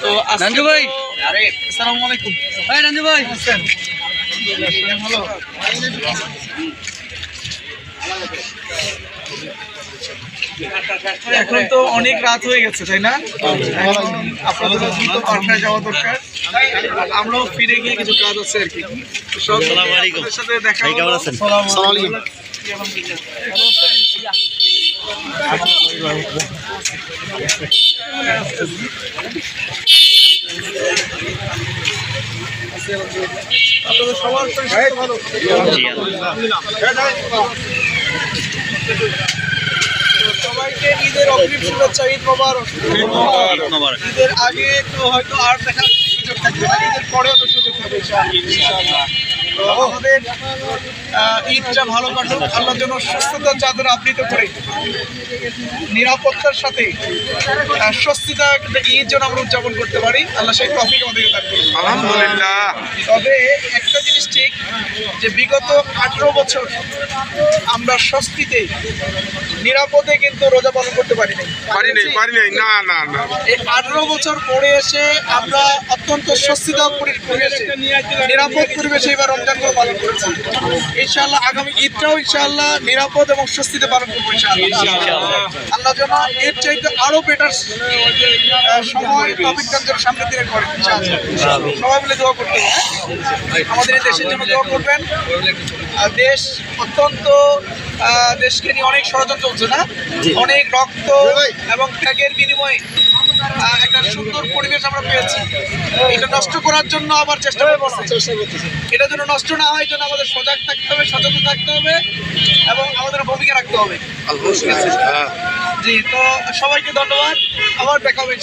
তো রাঞ্জু ভাই। তো- আসসালামু আলাইকুম। ভাই রঞ্জু ভাই। এখন তো অনেক রাত হয়ে গেছে তাই না? আপনাদের দ্রুত যাওয়া দরকার। আমরাও ফিরে গিয়ে কিছু কাজ আছে আর কি। সাথে দেখা আপনাদের সবার ভালো সবাইকে ঈদের অগ্রিম শুভেচ্ছা ঈদ মোবারক মোবারক। ঈদের আগে তো হয়তো আর দেখার সুযোগ থাকবে ঈদের পরেও তো সুযোগ থাকবে ইনশাআল্লাহ। তো আমাদের ঈদটা ভালো কাটুক আল্লাহ যেন সুস্থতার চাদর আবৃত করে। নিরাপত্তার সাথে স্বস্তিতা একটা ঈদ যেন আমরা উদযাপন করতে পারি। আল্লাহ সেই টপিক আমাদেরকে আলহামদুলিল্লাহ। তবে একটা জিনিস ঠিক যে বিগত আঠেরো বছর আমরা স্বস্তিতে নিরাপদে কিন্তু রোজা পালন করতে পারি না না না। এই আঠেরো বছর পরে এসে আমরা অত্যন্ত স্বস্তিদা পরি- পরিবেশে নিরাপদ পরিবেশে এবার রমজানগুলো পালন করেছি। ইনশাআল্লাহ আগামী ঈদটাও ইনশাআল্লাহ নিরাপদ এবং স্বস্তিতে পালন করব ইনশাআল্লাহ। আল্লাহ যেন এর চাইতে আরও বেটার সময় যেন সামনের দিনে করেন ইনশাআল্লাহ। সবাই মিলে দোয়া করতে হবে, হ্যাঁ? আমাদের এই দেশের জন্য দোয়া করবেন। আর দেশ অত্যন্ত দেশকে নিয়ে অনেক ষড়যন্ত্র চলছে না? অনেক রক্ত এবং ত্যাগের বিনিময়ে একটা সুন্দর পরিবেশ আমরা পেয়েছি। এটা নষ্ট করার জন্য আবার চেষ্টা করছে এটা যেন নষ্ট না হয় জন্য আমাদের সজাগ থাকতে হবে সচেতন থাকতে হবে এবং আমাদের ভূমিকা রাখতে হবে। জি তো সবাইকে ধন্যবাদ। আবার দেখা হবে